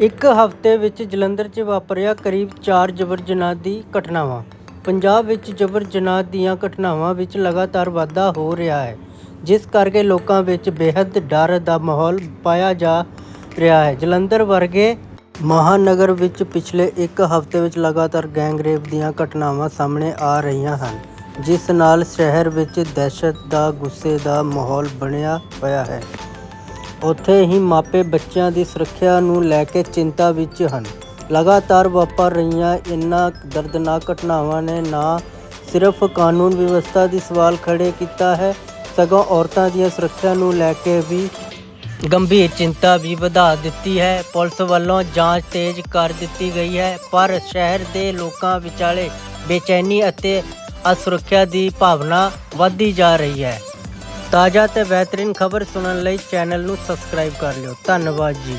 ਇੱਕ ਹਫ਼ਤੇ ਵਿੱਚ ਜਲੰਧਰ 'ਚ ਵਾਪਰਿਆ ਕਰੀਬ 4 ਜਬਰ ਜਨਾਹ ਦੀ ਘਟਨਾਵਾਂ। ਪੰਜਾਬ ਵਿੱਚ ਜਬਰ ਜਨਾਹ ਦੀਆਂ ਘਟਨਾਵਾਂ ਵਿੱਚ ਲਗਾਤਾਰ ਵਾਧਾ ਹੋ ਰਿਹਾ ਹੈ, ਜਿਸ ਕਰਕੇ ਲੋਕਾਂ ਵਿੱਚ ਬੇਹੱਦ ਡਰ ਦਾ ਮਾਹੌਲ ਪਾਇਆ ਜਾ ਰਿਹਾ ਹੈ। ਜਲੰਧਰ ਵਰਗੇ ਮਹਾਨਗਰ ਵਿੱਚ ਪਿਛਲੇ ਇੱਕ ਹਫ਼ਤੇ ਵਿੱਚ ਲਗਾਤਾਰ ਗੈਂਗਰੇਪ ਦੀਆਂ ਘਟਨਾਵਾਂ ਸਾਹਮਣੇ ਆ ਰਹੀਆਂ ਹਨ, ਜਿਸ ਨਾਲ ਸ਼ਹਿਰ ਵਿੱਚ ਦਹਿਸ਼ਤ ਦਾ, ਗੁੱਸੇ ਦਾ ਮਾਹੌਲ ਬਣਿਆ ਹੋਇਆ ਹੈ। ਉੱਥੇ ਹੀ ਮਾਪੇ ਬੱਚਿਆਂ ਦੀ ਸੁਰੱਖਿਆ ਨੂੰ ਲੈ ਕੇ ਚਿੰਤਾ ਵਿੱਚ ਹਨ। ਲਗਾਤਾਰ ਵਾਪਰ ਰਹੀਆਂ ਇਨ੍ਹਾਂ ਦਰਦਨਾਕ ਘਟਨਾਵਾਂ ਨੇ ਨਾ ਸਿਰਫ ਕਾਨੂੰਨ ਵਿਵਸਥਾ ਦੀ ਸਵਾਲ ਖੜੇ ਕੀਤਾ ਹੈ, ਸਗੋਂ ਔਰਤਾਂ ਦੀਆਂ ਸੁਰੱਖਿਆ ਨੂੰ ਲੈ ਕੇ ਵੀ ਗੰਭੀਰ ਚਿੰਤਾ ਵੀ ਵਧਾ ਦਿੱਤੀ ਹੈ। ਪੁਲਿਸ ਵੱਲੋਂ ਜਾਂਚ ਤੇਜ਼ ਕਰ ਦਿੱਤੀ ਗਈ ਹੈ, ਪਰ ਸ਼ਹਿਰ ਦੇ ਲੋਕਾਂ ਵਿਚਾਲੇ ਬੇਚੈਨੀ ਅਤੇ ਅਸੁਰੱਖਿਆ ਦੀ ਭਾਵਨਾ ਵਧਦੀ ਜਾ ਰਹੀ ਹੈ। ਤਾਜ਼ਾ ਤੇ ਬਿਹਤਰੀਨ ਖਬਰ ਸੁਣਨ ਲਈ ਚੈਨਲ ਨੂੰ ਸਬਸਕ੍ਰਾਈਬ ਕਰ ਲਿਓ। ਧੰਨਵਾਦ ਜੀ।